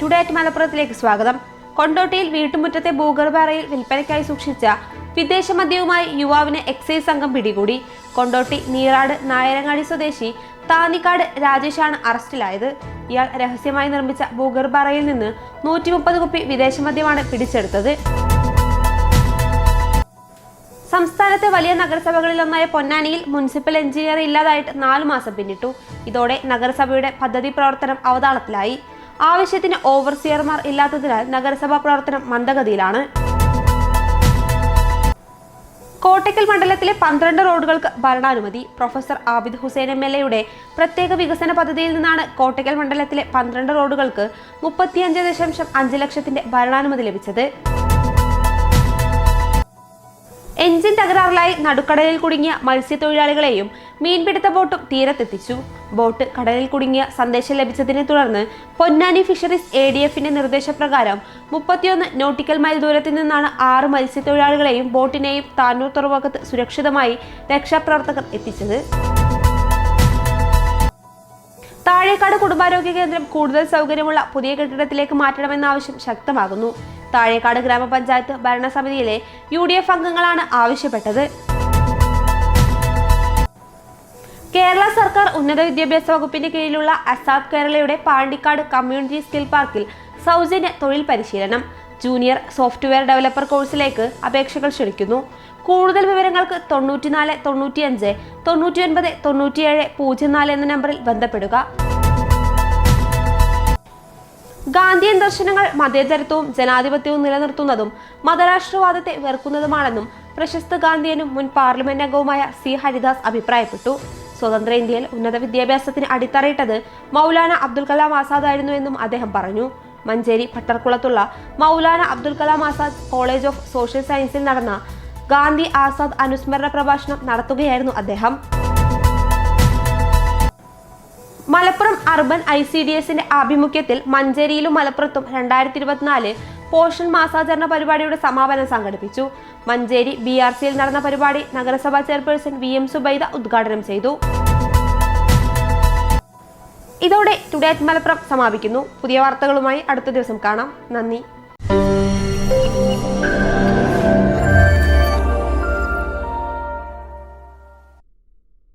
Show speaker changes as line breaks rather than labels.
Today at മലപ്പുറത്തിലേക്ക് സ്വാഗതം. കൊണ്ടോട്ടിയിൽ വീട്ടുമുറ്റത്തെ ഭൂഗർഭറയിൽ വിൽപ്പനയ്ക്കായി സൂക്ഷിച്ച വിദേശ മദ്യവുമായി യുവാവിനെ എക്സൈസ് സംഘം പിടികൂടി. കൊണ്ടോട്ടി നീറാട് നായരങ്ങാടി സ്വദേശി താന്നിക്കാട് രാജേഷാണ് അറസ്റ്റിലായത്. ഇയാൾ രഹസ്യമായി നിർമ്മിച്ച ഭൂഗർഭറയിൽ നിന്ന് നൂറ്റി മുപ്പത് കുപ്പി വിദേശ മദ്യമാണ് പിടിച്ചെടുത്തത്. സംസ്ഥാനത്തെ വലിയ നഗരസഭകളിലൊന്നായ പൊന്നാനിയിൽ മുനിസിപ്പൽ എഞ്ചിനീയർ ഇല്ലാതായിട്ട് നാലു മാസം പിന്നിട്ടു. ഇതോടെ നഗരസഭയുടെ പദ്ധതി പ്രവർത്തനം അവതാളത്തിലായി. ആവശ്യത്തിന് ഓവർസിയർമാർ ഇല്ലാത്തതിനാൽ നഗരസഭാ പ്രവർത്തനം മന്ദഗതിയിലാണ്. കോട്ടയ്ക്കൽ മണ്ഡലത്തിലെ പന്ത്രണ്ട് റോഡുകൾക്ക് ഭരണാനുമതി. Professor Abid Hussain M L എയുടെ പ്രത്യേക വികസന പദ്ധതിയിൽ നിന്നാണ് കോട്ടയ്ക്കൽ മണ്ഡലത്തിലെ പന്ത്രണ്ട് റോഡുകൾക്ക് മുപ്പത്തിയഞ്ച് ദശാംശം അഞ്ച് ലക്ഷത്തിന്റെ ഭരണാനുമതി ലഭിച്ചത്. എഞ്ചിൻ തകരാറിലായി നടുക്കടലിൽ കുടുങ്ങിയ മത്സ്യത്തൊഴിലാളികളെയും മീൻപിടുത്ത ബോട്ടും തീരത്തെത്തിച്ചു. ബോട്ട് കടലിൽ കുടുങ്ങിയ സന്ദേശം ലഭിച്ചതിനെ തുടർന്ന് പൊന്നാനി ഫിഷറീസ് എ ഡി എഫിന്റെ നിർദ്ദേശപ്രകാരം മുപ്പത്തിയൊന്ന് നോട്ടിക്കൽ മൈൽ ദൂരത്തിൽ നിന്നാണ് ആറ് മത്സ്യത്തൊഴിലാളികളെയും ബോട്ടിനെയും താനൂർ തുറമുഖത്ത് സുരക്ഷിതമായി രക്ഷാപ്രവർത്തകർ എത്തിച്ചത്. താഴേക്കാട് കുടുംബാരോഗ്യ കേന്ദ്രം കൂടുതൽ സൗകര്യമുള്ള പുതിയ കെട്ടിടത്തിലേക്ക് മാറ്റണമെന്ന ആവശ്യം ശക്തമാകുന്നു. താഴേക്കാട് ഗ്രാമപഞ്ചായത്ത് ഭരണസമിതിയിലെ യു ഡി എഫ് അംഗങ്ങളാണ് ആവശ്യപ്പെട്ടത്. കേരള സർക്കാർ ഉന്നത വിദ്യാഭ്യാസ വകുപ്പിന്റെ കീഴിലുള്ള അസാബ് കേരളയുടെ പാണ്ടിക്കാട് കമ്മ്യൂണിറ്റി സ്കിൽ പാർക്കിൽ സൗജന്യ തൊഴിൽ പരിശീലനം ജൂനിയർ സോഫ്റ്റ്വെയർ ഡെവലപ്പർ കോഴ്സിലേക്ക് അപേക്ഷകൾ ക്ഷണിക്കുന്നു. കൂടുതൽ വിവരങ്ങൾക്ക് തൊണ്ണൂറ്റിനാല് തൊണ്ണൂറ്റിയഞ്ച് തൊണ്ണൂറ്റിയൊൻപത് തൊണ്ണൂറ്റിയേഴ് പൂജ്യം നാല് എന്ന നമ്പറിൽ ബന്ധപ്പെടുക. ഗാന്ധിയൻ ദർശനങ്ങൾ മതേതരത്വവും ജനാധിപത്യവും നിലനിർത്തുന്നതും മതരാഷ്ട്രവാദത്തെ വെറുക്കുന്നതുമാണെന്നും പ്രശസ്ത ഗാന്ധിയനും മുൻ പാർലമെന്റ് അംഗവുമായ സി ഹരിദാസ് അഭിപ്രായപ്പെട്ടു. സ്വതന്ത്ര ഇന്ത്യയിൽ ഉന്നത വിദ്യാഭ്യാസത്തിന് അടിത്തറയിട്ടത് മൗലാന അബ്ദുൽ കലാം ആസാദ് ആയിരുന്നുവെന്നും അദ്ദേഹം പറഞ്ഞു. Manjeri പട്ടർക്കുളത്തുള്ള Maulana Abdul Kalam Azad college of social സയൻസിൽ നടന്ന ഗാന്ധി ആസാദ് അനുസ്മരണ പ്രഭാഷണം നടത്തുകയായിരുന്നു അദ്ദേഹം. Malappuram urban I C D എസിന്റെ ആഭിമുഖ്യത്തിൽ മഞ്ചേരിയിലും മലപ്പുറത്തും രണ്ടായിരത്തി ഇരുപത്തിനാല് പോഷൺ മാസാചരണ പരിപാടിയുടെ സമാപനം സംഘടിപ്പിച്ചു. മഞ്ചേരി ബി ആർ സിയിൽ നടന്ന പരിപാടി നഗരസഭാ ചെയർപേഴ്സൺ വി എം സുബൈദ ഉദ്ഘാടനം ചെയ്തു. ഇതോടെ ടുഡേറ്റ് മലപ്പുറം സമാപിക്കുന്നു. പുതിയ വാർത്തകളുമായി അടുത്ത ദിവസം കാണാം. നന്ദി.